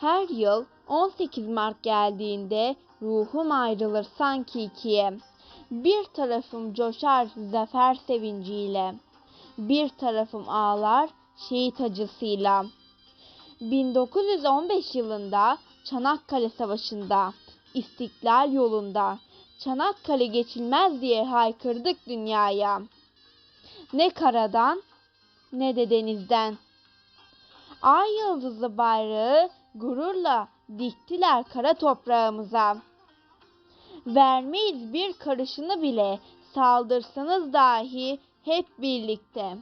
Her yıl 18 Mart geldiğinde ruhum ayrılır sanki ikiye. Bir tarafım coşar zafer sevinciyle. Bir tarafım ağlar şehit acısıyla. 1915 yılında Çanakkale Savaşı'nda İstiklal yolunda Çanakkale geçilmez diye haykırdık dünyaya. Ne karadan ne de denizden. Ay yıldızlı bayrağı gururla diktiler kara toprağımıza. Vermeyiz bir karışını bile saldırsanız dahi hep birlikte.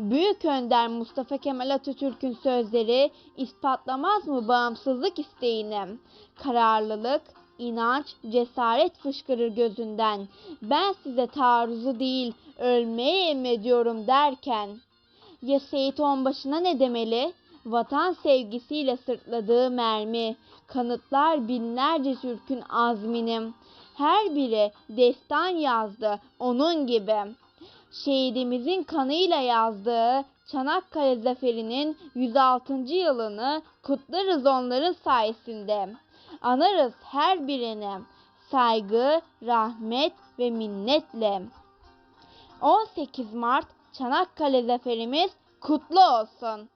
Büyük Önder Mustafa Kemal Atatürk'ün sözleri ispatlamaz mı bağımsızlık isteğini? Kararlılık, inanç, cesaret fışkırır gözünden. Ben size taarruzu değil, ölmeye emrediyorum derken. Ya Seyit Onbaşı'na ne demeli? Vatan sevgisiyle sırtladığı mermi, kanıtlar binlerce Türk'ün azmini. Her biri destan yazdı onun gibi şehidimizin kanıyla yazdığı Çanakkale Zaferi'nin 106. yılını kutlarız onların sayesinde. Anarız her birini saygı, rahmet ve minnetle. 18 Mart Çanakkale Zaferimiz kutlu olsun.